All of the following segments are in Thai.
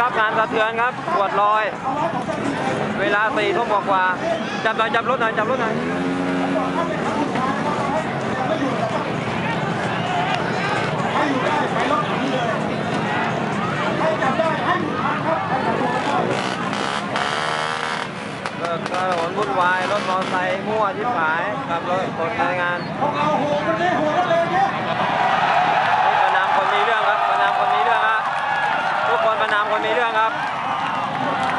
กับงานสะเทือนครับปวดลอย เวลาสี่ทุ่มกว่าจับหน่อยจับรถหน่อยจับรถหน่อยเลิกถนนวุ่นวายรถมอเตอร์ไซค์มั่วชิบหายขับรถกดในงานนี่ประนามคนมีเรื่องครับประนามคนมีเรื่องฮะทุกคนประนามคนมีเรื่องครับ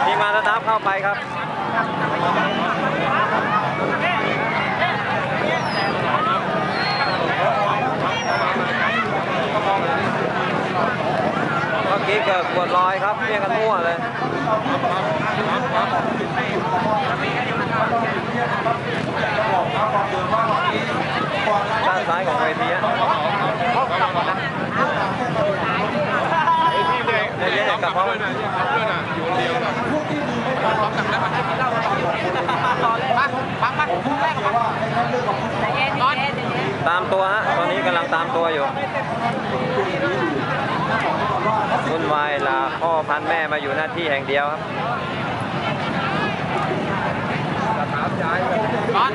ทีมงานสตาฟเข้าไปครับเมื่อกี้เกิดปวดลอยครับเรียกกันมั่วเลยด้านซ้ายของเวทีฮะ ไอ้ที่เด็ก เดี๋ยวเดี๋ยวกลับห้องเพื่อน่ะเพื่อน่ะอยู่คนเดียวนะพร้อมกับแล้วมันไหล้าต่อเลยปักปักปังแรกปังนอนตามตัวฮะตอนนี้กำลังตามตัวอยู่วุ่นวายลาพ่อพันแม่มาอยู่หน้าที่แห่งเดียวครับ นอน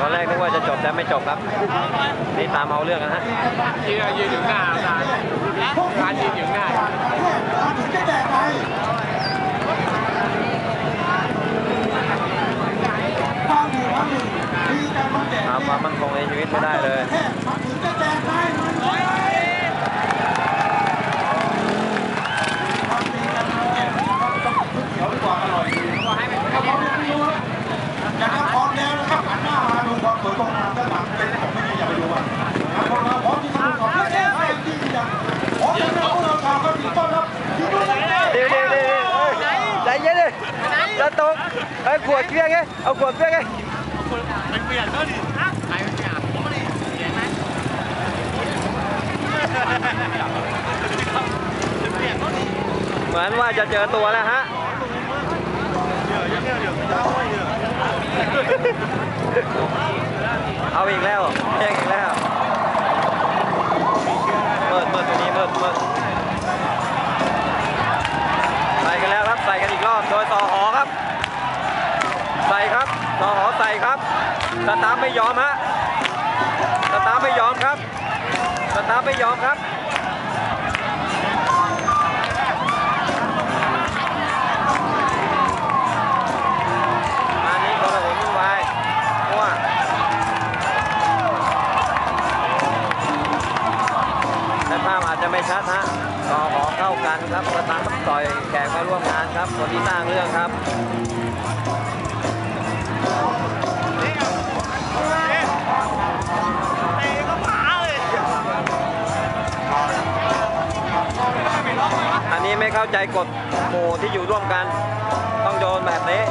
ตอนแร กนึกว่าจะจบแต่ไม่จบครับ นี่ตามเอาเรื่องกันฮะยืนยืนอยู่หน้าอาจานร้านยืนอยู่หน้าความมั่นคงในชีวิตไม่ได้เลย จากนั้นพร้อมแล้วนะครับหันหน้ามาดูความสวยความงามด้านหลังเป็นของไม่ดีอย่าไปดูมันพวกเราพร้อมที่จะดูของแท้แท้ที่ดีอย่างพร้อมแล้วพวกเราชาวกระบี่ต้อนรับที่ดูแล เดี๋ยวเดี๋ยวเดี๋ยวใจเย็นเลย จะตกไอ้ขวดเปี้ยงไงเอาขวดเปี้ยงไงใครไม่เปลี่ยนเหมือนว่าจะเจอตัวแล้วฮะ สตาร์ไม่ยอมฮะสตาร์ไม่ยอมครับสตาร์ไม่ยอมครับอันนี้คนละหนวุ่นวายมั่วภาพอาจจะไม่ชัดฮะต่อขอเข้ากันครับประธานต่อยแขกมาร่วมงานครับคนที่สร้างเรื่องครับ นี้ไม่เข้าใจกฎหมู่ที่อยู่ร่วมกัน ต้องโดนแบบนี้